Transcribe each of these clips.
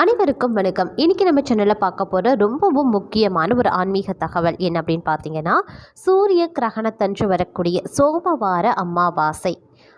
அனைவருக்கும் வணக்கம். இன்றைக்கி நம்ம சேனலில் பார்க்க போகிற ரொம்பவும் முக்கியமான ஒரு ஆன்மீக தகவல் என்ன அப்படின்னு பார்த்தீங்கன்னா சூரிய கிரகணத்தன்று வரக்கூடிய சோமவார அமாவாசை.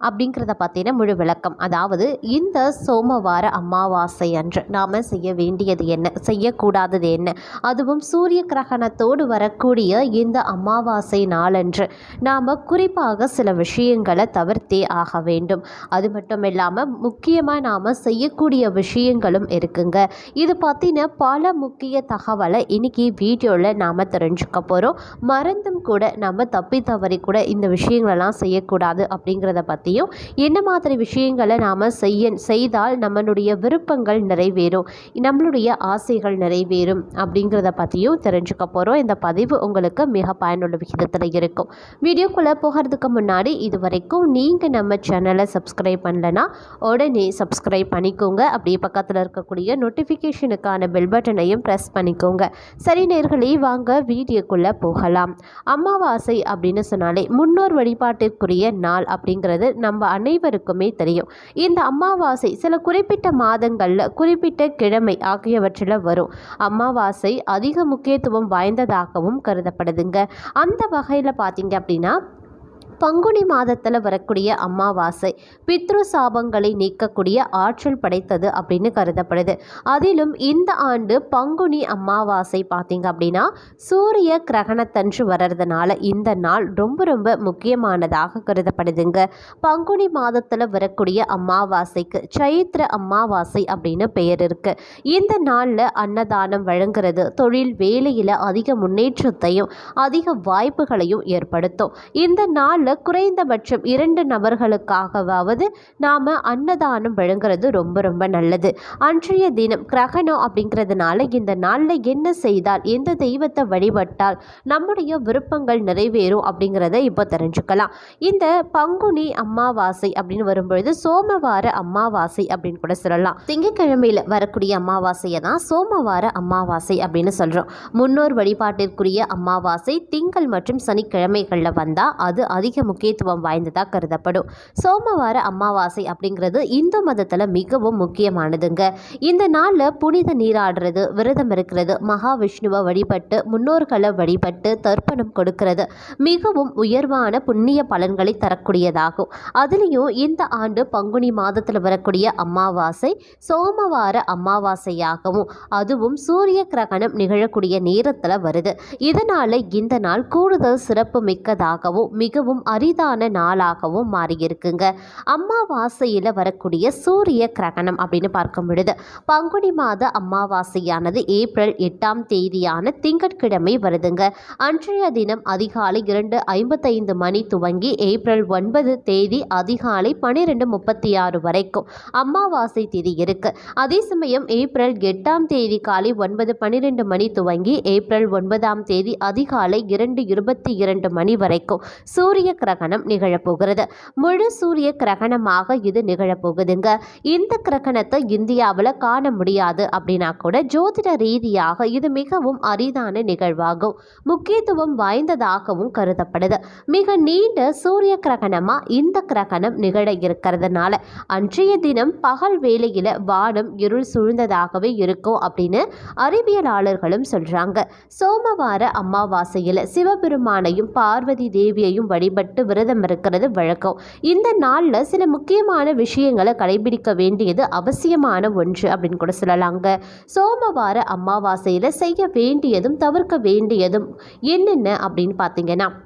அப்படிங்கிறத பார்த்தீங்கன்னா முழு விளக்கம். அதாவது இந்த சோமவார அமாவாசை அன்று நாம் செய்ய வேண்டியது என்ன? செய்யக்கூடாதது என்ன? அதுவும் சூரிய கிரகணத்தோடு வரக்கூடிய இந்த அமாவாசை நாளன்று நாம் குறிப்பாக சில விஷயங்களை தவிர்த்தே ஆக வேண்டும். அது மட்டும் இல்லாமல் முக்கியமாக நாம் செய்யக்கூடிய விஷயங்களும் இருக்குங்க. இது பற்றின பல முக்கிய தகவலை இன்னைக்கு வீடியோவில் நாம் தெரிஞ்சுக்க போகிறோம் மறந்தும் கூட நம்ம தப்பி தவறி கூட இந்த விஷயங்களெல்லாம் செய்யக்கூடாது அப்படிங்கிறத பற்றியும் என்ன மாதிரி விஷயங்களை நாம் செய்ய செய்தால் நம்மளுடைய விருப்பங்கள் நிறைவேறும் நம்மளுடைய ஆசைகள் நிறைவேறும் அப்படிங்கிறத பற்றியும் தெரிஞ்சுக்க போகிறோம் இந்த பதிவு உங்களுக்கு மிக பயனுள்ள விகிதத்தில் இருக்கும். வீடியோக்குள்ளே போகிறதுக்கு முன்னாடி இது வரைக்கும் நீங்கள் நம்ம சேனலை சப்ஸ்கிரைப் பண்ணலன்னா உடனே சப்ஸ்கிரைப் பண்ணிக்கோங்க. அப்படியே பக்கத்தில் இருக்கக்கூடிய நோட்டிஃபிகேஷனுக்கான பெல் பட்டனையும் ப்ரெஸ் பண்ணிக்கோங்க. சரி நேர்களே வாங்க வீடியோக்குள்ளே போகலாம். அமாவாசை அப்படின்னு சொன்னாலே முன்னோர் வழிபாட்டிற்குரிய நாள் அப்படிங்கிறது நம்ம அனைவருக்குமே தெரியும். இந்த அமாவாசை சில குறிப்பிட்ட மாதங்களில் குறிப்பிட்ட கிழமை ஆகியவற்றில் வரும். அமாவாசை அதிக முக்கியத்துவம் வாய்ந்ததாகவும் கருதப்படுதுங்க. அந்த வகையில் பார்த்தீங்க அப்படின்னா பங்குனி மாதத்தில் வரக்கூடிய அமாவாசை பித்ரு சாபங்களை நீக்கக்கூடிய ஆற்றல் படைத்தது அப்படின்னு கருதப்படுது. அதிலும் இந்த ஆண்டு பங்குனி அமாவாசை பார்த்தீங்க அப்படின்னா சூரிய கிரகணத்தன்று வர்றதுனால இந்த நாள் ரொம்ப ரொம்ப முக்கியமானதாக கருதப்படுதுங்க. பங்குனி மாதத்தில் வரக்கூடிய அமாவாசைக்கு சைத்திர அமாவாசை அப்படின்னு பெயர் இருக்கு. இந்த நாளில் அன்னதானம் வழங்குறது தொழில் வேலையில் அதிக முன்னேற்றத்தையும் அதிக வாய்ப்புகளையும் ஏற்படுத்தும். இந்த நாள் நாளில் குறைந்தபட்சம் இரண்டு நபர்களுக்காகவாவது நாம் அன்னதானம் வழங்குறது ரொம்ப ரொம்ப நல்லது. அன்றைய தினம் கிரகணம் அப்படிங்கிறதுனால இந்த நாளில் என்ன செய்தால் எந்த தெய்வத்தை வழிபட்டால் நம்முடைய விருப்பங்கள் நிறைவேறும் அப்படிங்கிறத இப்போ தெரிஞ்சுக்கலாம். இந்த பங்குனி அமாவாசை அப்படின்னு வரும்பொழுது சோமவார அமாவாசை அப்படின்னு கூட சொல்லலாம். திங்கக்கிழமையில் வரக்கூடிய அமாவாசையை தான் சோமவார அமாவாசை அப்படின்னு சொல்கிறோம் முன்னோர் வழிபாட்டிற்குரிய அமாவாசை திங்கள் மற்றும் சனிக்கிழமைகளில் வந்தால் அது அதிக முக்கியத்துவம் வாய்ந்ததாக கருதப்படும். சோமவார அமாவாசை அப்படிங்கிறது இந்து மதத்தில் மிகவும் முக்கியமானதுங்க. இந்த நாளில் புனித நீராடுறது விரதம் இருக்கிறது மகாவிஷ்ணுவை வழிபட்டு முன்னோர்களை வழிபட்டு தர்ப்பணம் கொடுக்கிறது மிகவும் உயர்வான புண்ணிய பலன்களை தரக்கூடியதாகும். அதுலேயும் இந்த ஆண்டு பங்குனி மாதத்தில் வரக்கூடிய அமாவாசை சோமவார அமாவாசையாகவும் அதுவும் சூரிய கிரகணம் நிகழக்கூடிய நேரத்தில் வருது. இதனால் இந்த நாள் கூடுதல் சிறப்பு மிக்கதாகவும் மிகவும் அரிதான நாளாகவும் மாறியிருக்குங்க. அம்மாவாசையில் வரக்கூடிய சூரிய கிரகணம் அப்படின்னு பார்க்க பொழுது பங்குனி மாத அம்மாவாசையானது ஏப்ரல் எட்டாம் தேதியான திங்கட்கிழமை வருதுங்க. அன்றைய தினம் அதிகாலை இரண்டு ஐம்பத்தைந்து மணி துவங்கி ஏப்ரல் ஒன்பது தேதி அதிகாலை பன்னிரெண்டு முப்பத்தி ஆறு வரைக்கும் அம்மாவாசை தேதி இருக்கு. அதே சமயம் ஏப்ரல் எட்டாம் தேதி காலை ஒன்பது பன்னிரெண்டு மணி துவங்கி ஏப்ரல் ஒன்பதாம் தேதி அதிகாலை இரண்டு இருபத்தி இரண்டு மணி வரைக்கும் சூரிய கிரகணம் நிகழப்போகிறது. முழு சூரிய கிரகணமாக இது நிகழப்போகுதுங்க. இந்த கிரகணத்தை இந்தியாவில் காண முடியாது அப்படின்னா கூட ஜோதிட ரீதியாக இது மிகவும் அரிதான நிகழ்வாகும். முக்கியத்துவம் வாய்ந்ததாகவும் கருதப்படுது. மிக நீண்ட சூரிய கிரகணமா இந்த கிரகணம் நிகழ இருக்கிறதுனால அன்றைய தினம் பகல் வேளையில வானம் இருள் சூழ்ந்ததாகவே இருக்கும் அப்படின்னு அறிவியலாளர்களும் சொல்றாங்க. சோமவார அமாவாசையில் சிவபெருமானையும் பார்வதி தேவியையும் வழிபட்டு விரதம் இருக்கிறது வழக்கம். இந்த நாளில் சில முக்கியமான விஷயங்களை கடைபிடிக்க வேண்டியது அவசியமான ஒன்று அப்படின்னு கூட சொல்லலாங்க. சோமவார அமாவாசையில் செய்ய வேண்டியதும் தவிர்க்க வேண்டியதும் என்னென்ன அப்படின்னு பார்த்தீங்கன்னா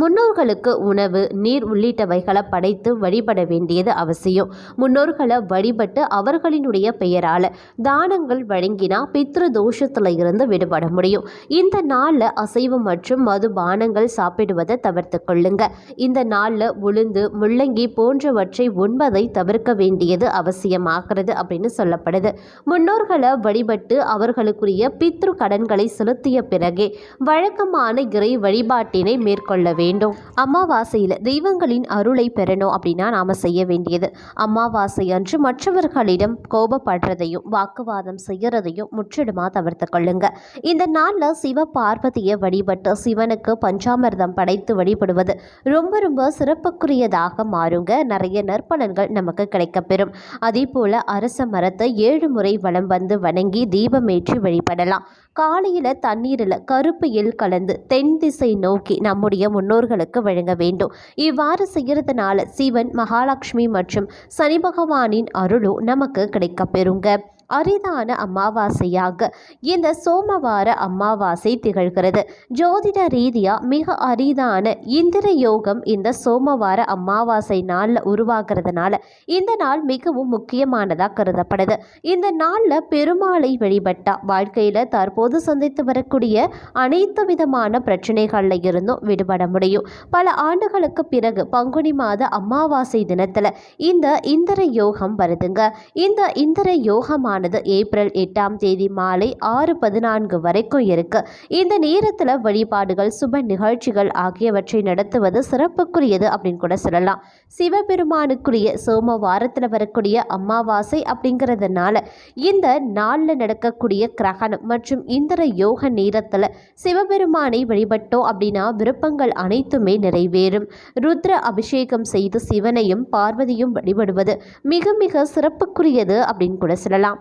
முன்னோர்களுக்கு உணவு நீர் உள்ளிட்டவைகளை படைத்து வழிபட வேண்டியது அவசியம். முன்னோர்களை வழிபட்டு அவர்களினுடைய பெயரால் தானங்கள் வழங்கினா பித்ரு தோஷத்தில் இருந்து விடுபட முடியும். இந்த நாளில் அசைவம் மற்றும் மது பானங்கள் சாப்பிடுவதை தவிர்த்து கொள்ளுங்க. இந்த நாளில் உளுந்து முள்ளங்கி போன்றவற்றை உண்பதை தவிர்க்க வேண்டியது அவசியமாகிறது அப்படின்னு சொல்லப்படுது. முன்னோர்களை வழிபட்டு அவர்களுக்குரிய பித்ரு கடன்களை செலுத்திய பிறகே வழக்கமான இறை வழிபாட்டினை மேற்கொள்ள வேண்டும் வேண்டும். அமாவாசையில் தெய்வங்களின் அருளை பெறணும் அப்படின்னா நாம் செய்ய வேண்டியது. அமாவாசை அன்று மற்றவர்களிடம் கோபப்படுறதையும் வாக்குவாதம் செய்யறதையும் முற்றிலுமா தவிர்த்து கொள்ளுங்க. இந்த நாளில் சிவ பார்வதியை வழிபட்டு சிவனுக்கு பஞ்சாமிர்தம் படைத்து வழிபடுவது ரொம்ப ரொம்ப சிறப்புக்குரியதாக மாறுங்க. நிறைய நற்பலன்கள் நமக்கு கிடைக்கப்பெறும். அதே போல அரச மரத்தை ஏழு முறை வலம் வந்து வணங்கி தீபமேற்றி வழிபடலாம். காலையில் தண்ணீரில் கருப்பு எல் கலந்து தென் திசை நோக்கி நம்முடைய முன்னோர்களுக்கு வழங்க வேண்டும். இவ்வாறு செய்கிறதுனால சிவன் மகாலட்சுமி மற்றும் சனி பகவானின் அருளும் நமக்கு கிடைக்கப்பெறுங்க அரிதான அமாவாசையாக இந்த சோமவார அமாவாசை திகழ்கிறது. ஜோதிட ரீதியாக மிக அரிதான இந்திர யோகம் இந்த சோமவார அமாவாசை நாளில் உருவாகிறதுனால இந்த நாள் மிகவும் முக்கியமானதாக கருதப்படுது. இந்த நாளில் பெருமாளை வழிபட்டா வாழ்க்கையில் தற்போது சந்தித்து வரக்கூடிய அனைத்து விதமான பிரச்சனைகளில் இருந்தும் விடுபட முடியும். பல ஆண்டுகளுக்கு பிறகு பங்குனி மாத அமாவாசை தினத்தில் இந்த இந்திர யோகம் வருதுங்க. இந்த இந்திர யோகமான ஆனது ஏப்ரல் எட்டாம் தேதி மாலை ஆறு பதினான்கு வரைக்கும் இருக்கு. இந்த நேரத்தில் வழிபாடுகள் சுப நிகழ்ச்சிகள் ஆகியவற்றை நடத்துவது சிறப்புக்குரியது அப்படின்னு கூட சொல்லலாம். சிவபெருமானுக்குரிய சோமவாரத்தில் வரக்கூடிய அமாவாசை அப்படிங்கிறதுனால இந்த நாளில் நடக்கக்கூடிய கிரகணம் மற்றும் இந்திர யோக நேரத்தில் சிவபெருமானை வழிபட்டோம் அப்படின்னா விருப்பங்கள் அனைத்துமே நிறைவேறும். ருத்ர அபிஷேகம் செய்து சிவனையும் பார்வதியும் வழிபடுவது மிக மிக சிறப்புக்குரியது அப்படின்னு கூட சொல்லலாம்.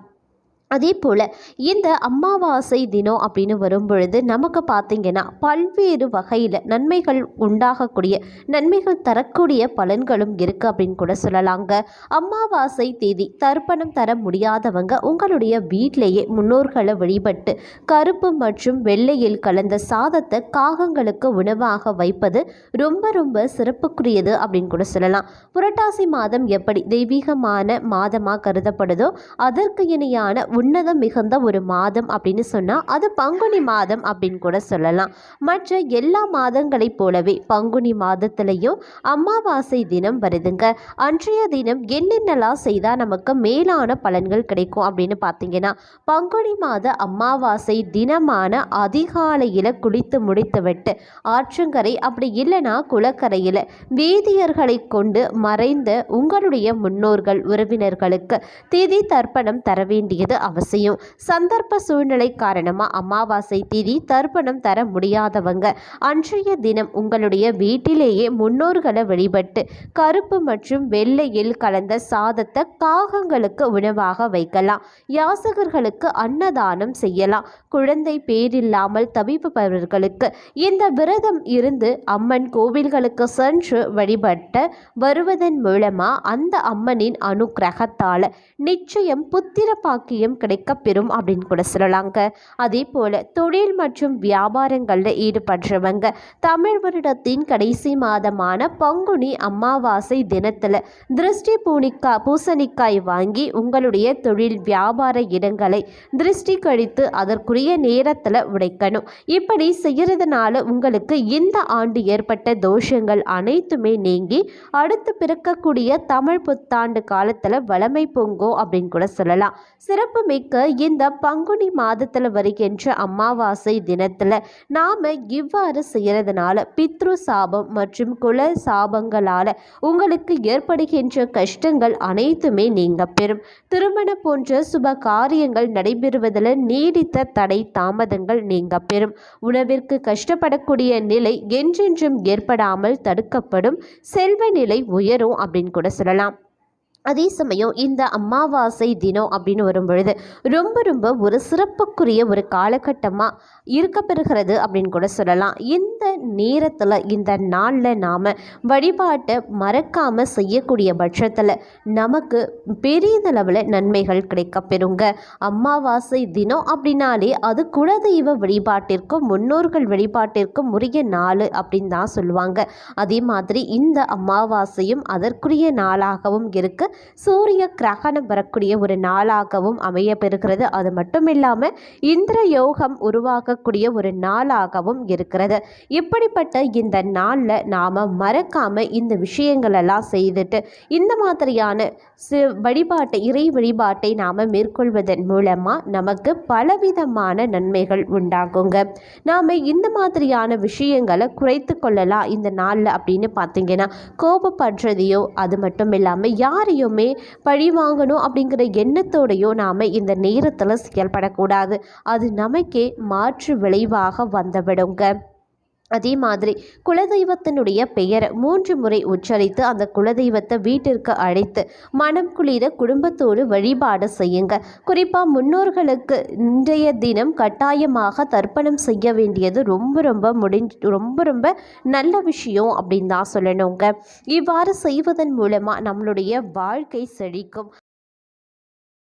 அதே போல் இந்த அமாவாசை தினம் அப்படின்னு வரும் பொழுது நமக்கு பார்த்திங்கன்னா பல்வேறு வகையில் நன்மைகள் உண்டாகக்கூடிய நன்மைகள் தரக்கூடிய பலன்களும் இருக்குது அப்படின்னு கூட சொல்லலாங்க. அமாவாசை தேதி தர்ப்பணம் தர முடியாதவங்க உங்களுடைய வீட்டிலேயே முன்னோர்களை வழிபட்டு கருப்பு மற்றும் வெள்ளையில் கலந்த சாதத்தை காகங்களுக்கு உணவாக வைப்பது ரொம்ப ரொம்ப சிறப்புக்குரியது அப்படின்னு கூட சொல்லலாம். புரட்டாசி மாதம் எப்படி தெய்வீகமான மாதமாக கருதப்படுதோ அதற்கு இணையான உன்னதம் மிகுந்த ஒரு மாதம் அப்படின்னு சொன்னால் அது பங்குனி மாதம் அப்படின்னு கூட சொல்லலாம். மற்ற எல்லா மாதங்களைப் போலவே பங்குனி மாதத்துலேயும் அமாவாசை தினம் வருதுங்க. அன்றைய தினம் என்னென்னலாம் செய்தால் நமக்கு மேலான பலன்கள் கிடைக்கும் அப்படின்னு பார்த்தீங்கன்னா பங்குனி மாத அமாவாசை தினமான அதிகாலையில் குளித்து முடித்துவிட்டு ஆற்றங்கரை அப்படி இல்லைன்னா குளக்கரையில் வேதியர்களை கொண்டு மறைந்த உங்களுடைய முன்னோர்கள் உறவினர்களுக்கு திதி தர்ப்பணம் தர வேண்டியது அவசியம். சந்தர்ப்ப சூழ்நிலை காரணமாக அமாவாசை திதி தர்ப்பணம் தர முடியாதவங்க. அன்றைய தினம் உங்களுடைய வீட்டிலேயே முன்னோர்களை வழிபட்டு கருப்பு மற்றும் வெள்ளையில் கலந்த சாதத்தை காகங்களுக்கு உணவாக வைக்கலாம். யாசகர்களுக்கு அன்னதானம் செய்யலாம். குழந்தை பேரில்லாமல் தவிப்பவர்களுக்கு இந்த விரதம் இருந்து அம்மன் கோவில்களுக்கு சென்று வழிபட்ட வருவதன் மூலமாக அந்த அம்மனின் அனுக்கிரகத்தால் நிச்சயம் புத்திர பாக்கியம் கிடைக்கப்பெறும் அப்படின்னு கூட சொல்லலாங்க. அதே போல் தொழில் மற்றும் வியாபாரங்களில் ஈடுபடுறவங்க தமிழ் வருடத்தின் கடைசி மாதமான பங்குனி அமாவாசை தினத்தில் திருஷ்டி பூனிக்கா பூசணிக்காய் வாங்கி உங்களுடைய தொழில் வியாபார இடங்களை திருஷ்டி கழித்து அதற்குரிய நேரத்தில் உடைக்கணும். இப்படி செய்கிறதுனால உங்களுக்கு இந்த ஆண்டு ஏற்பட்ட தோஷங்கள் அனைத்துமே நீங்கி அடுத்து பிறக்கக்கூடிய தமிழ் புத்தாண்டு காலத்தில் வளமை பொங்கும் அப்படின்னு கூட சொல்லலாம். சிறப்பு மிக்க இந்த பங்குனி மாதத்தில் வருகின்ற அமாவாசை தினத்தில் நாம் இவ்வாறு செய்கிறதுனால பித்ரு சாபம் மற்றும் குல சாபங்களால் உங்களுக்கு ஏற்படுகின்ற கஷ்டங்கள் அனைத்துமே நீங்க பெறும். திருமணம் போன்ற சுப காரியங்கள் நடைபெறுவதில் நீடித்த தடை தாமதங்கள் நீங்க பெறும். உணவிற்கு கஷ்டப்படக்கூடிய நிலை என்றென்றும் ஏற்படாமல் தடுக்கப்படும். செல்வ நிலை உயரும் அப்படின்னு கூட சொல்லலாம். அதே சமயம் இந்த அமாவாசை தினம் அப்படின்னு வரும் பொழுது ரொம்ப ரொம்ப ஒரு சிறப்புக்குரிய ஒரு காலகட்டமாக இருக்கப்பெறுகிறது அப்படின்னு கூட சொல்லலாம். இந்த நேரத்தில் இந்த நாளில் நாம் வழிபாட்டை மறக்காமல் செய்யக்கூடிய பட்சத்தில் நமக்கு பெரியதளவில் நன்மைகள் கிடைக்கப்பெறுங்க. அமாவாசை தினம் அப்படின்னாலே அது குலதெய்வ வழிபாட்டிற்கும் முன்னோர்கள் வழிபாட்டிற்கும் உரிய நாள் அப்படின்னு தான் சொல்லுவாங்க. அதே மாதிரி இந்த அமாவாசையும் அதற்குரிய நாளாகவும் இருக்குது சூரிய கிரகணம் வரக்கூடிய ஒரு நாளாகவும் அமைய பெறுகிறது அது மட்டும் இல்லாமல் இந்திர யோகம் உருவாகக்கூடிய ஒரு நாளாகவும் இருக்கிறது. இப்படிப்பட்ட இந்த நாளில் நாம் மறக்காமல் இந்த விஷயங்களெல்லாம் செய்துட்டு இந்த மாதிரியான சி வழிபாட்டை இறை வழிபாட்டை நாம் மேற்கொள்வதன் மூலமாக நமக்கு பலவிதமான நன்மைகள் உண்டாகுங்க. நாம் இந்த மாதிரியான விஷயங்களை குறைத்து கொள்ளலாம் இந்த நாளில் அப்படின்னு பார்த்தீங்கன்னா கோபப்படுறதையோ அது மட்டும் இல்லாமல் யாரையும் பழி வாங்கணும் அப்படிங்கிற எண்ணத்தோடையோ நாம் இந்த நேரத்தில் செயல்படக்கூடாது. அது நமக்கே மாற்று விளைவாக வந்துவிடுங்க அதே மாதிரி குலதெய்வத்தினுடைய பெயரை மூன்று முறை உச்சரித்து அந்த குலதெய்வத்தை வீட்டிற்கு அழைத்து மனம் குளிர குடும்பத்தோடு வழிபாடு செய்யுங்க குறிப்பாக முன்னோர்களுக்கு இன்றைய தினம் கட்டாயமாக தர்ப்பணம் செய்ய வேண்டியது ரொம்ப ரொம்ப முடிஞ்சு ரொம்ப ரொம்ப நல்ல விஷயம் அப்படின்னு தான் சொல்லணுங்க. இவ்வாறு செய்வதன் மூலமாக நம்மளுடைய வாழ்க்கை செழிக்கும்.